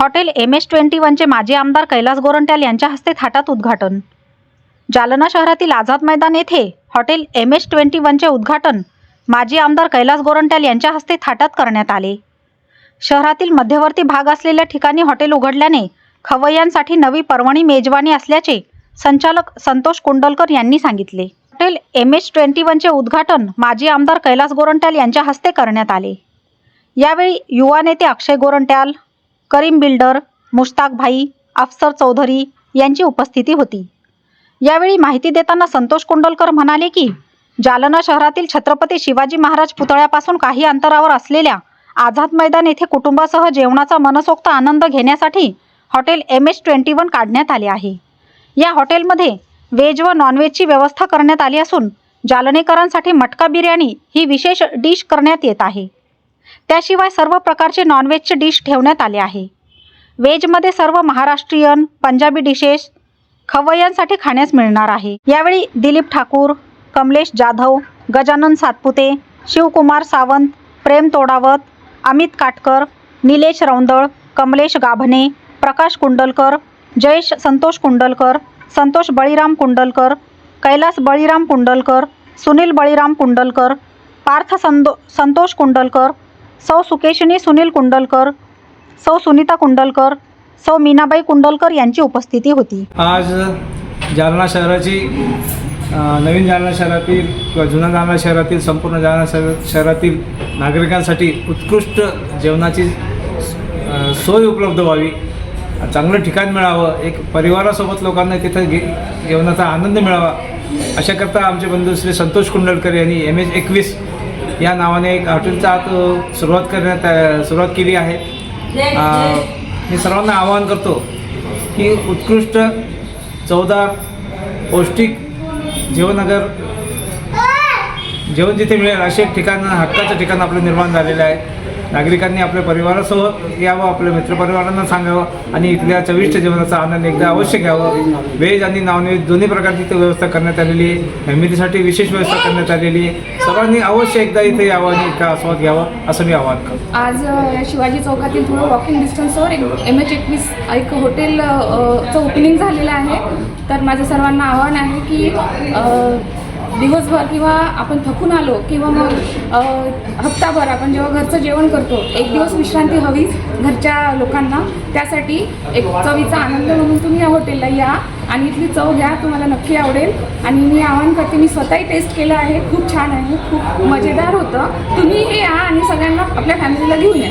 Hotel M S twenty वनचे माजी आमदार कैलास गोरंट्याल यांच्या हस्ते थाटात उद्घाटन. जालना शहरातील आझाद मैदान येथे हॉटेल एम एस ट्वेंटी वनचे उद्घाटन माजी आमदार कैलास गोरंट्याल यांच्या हस्ते थाटात करण्यात आले. शहरातील मध्यवर्ती भाग असलेल्या ठिकाणी हॉटेल उघडल्याने खवय्यांसाठी नवी पर्वणी मेजवानी असल्याचे संचालक संतोष कुंडलकर यांनी सांगितले. हॉटेल एम एच ट्वेंटी वनचे उद्घाटन माजी आमदार कैलास गोरंट्याल यांच्या हस्ते करण्यात आले. यावेळी युवा नेते अक्षय गोरंट्याल करीम बिल्डर मुश्ताक भाई अफसर चौधरी यांची उपस्थिती होती. यावेळी माहिती देताना संतोष कुंडलकर म्हणाले की जालना शहरातील छत्रपती शिवाजी महाराज पुतळ्यापासून काही अंतरावर असलेल्या आझाद मैदान येथे कुटुंबासह जेवणाचा मनसोक्त आनंद घेण्यासाठी hotel M H twenty one काढण्यात आले आहे. या हॉटेलमध्ये व्हेज व नॉनव्हेजची व्यवस्था करण्यात आली असून जालनेकरांसाठी मटका बिर्याणी ही विशेष डिश करण्यात येत आहे. त्याशिवाय सर्व प्रकारचे नॉनव्हेजचे डिश ठेवण्यात आले आहे. व्हेजमध्ये सर्व महाराष्ट्रीयन पंजाबी डिशेस खवय्यांसाठी खाण्यास मिळणार आहे. यावेळी दिलीप ठाकूर कमलेश जाधव गजानन सातपुते शिवकुमार सावंत प्रेम तोडावत अमित काटकर निलेश रौंदळ कमलेश गाभणे प्रकाश कुंडलकर जयेश संतोष कुंडलकर संतोष बळीराम कुंडलकर कैलास बळीराम कुंडलकर सुनील बळीराम कुंडलकर पार्थ संदो संतोष कुंडलकर सौ सुकेशिनी सुनील कुंडलकर सौ सुनीता कुंडलकर सौ मीनाबाई कुंडलकर यांची उपस्थिती होती. आज जालना शहराची नवीन जालना शहरातील किंवा जुन्या जालना शहरातील संपूर्ण जालना शहर शहरातील नागरिकांसाठी उत्कृष्ट जेवणाची सोय उपलब्ध व्हावी. चांगलं ठिकाण मिळावं. एक परिवारासोबत लोकांना तिथं गे जेवणाचा आनंद मिळावा. अशाकरता आमचे बंधू श्री संतोष कुंडलकर यांनी एम एच एकवीस या नावाने एक हॉटेलचा आत अ, सुरुवात करण्यात सुरुवात केली आहे. मी सर्वांना आवाहन करतो की उत्कृष्ट चवदार पौष्टिक जेवण अगर जेवण जिथे मिळेल असे एक ठिकाण हक्काचं ठिकाण आपलं निर्माण झालेलं आहे. नागरिकांनी आपल्या परिवारासह यावं आपल्या मित्रपरिवारांना सांगावं आणि इथल्या चविष्ट जेवणाचा आनंद एकदा अवश्य घ्यावं. व्हेज आणि नॉनव्हेज दोन्ही प्रकारची इथं व्यवस्था करण्यात आलेली आहे. फॅमिलीसाठी विशेष व्यवस्था करण्यात आलेली आहे. सर्वांनी अवश्य एकदा इथे यावं आणि इथं आस्वाद घ्यावा असं मी आवाहन करतो. आज या शिवाजी चौकातील थोडं वॉकिंग डिस्टन्सवर एक एम एच एकवीस एक हॉटेल चं ओपनिंग झालेलं आहे. तर माझं सर्वांना आव्हान आहे की दिवसभर किंवा आपण थकून आलो किंवा मग हप्ताभर आपण जेव्हा घरचं जेवण करतो एक दिवस विश्रांती हवीच घरच्या लोकांना. त्यासाठी एक चवीचा आनंद म्हणून तुम्ही या हॉटेलला या आणि इथली चव घ्या तुम्हाला नक्की आवडेल. आणि मी आवाहन करते मी स्वतःही टेस्ट केलं आहे. खूप छान आहे खूप मजेदार होतं. तुम्ही हे या आणि सगळ्यांना आपल्या फॅमिलीला घेऊन या.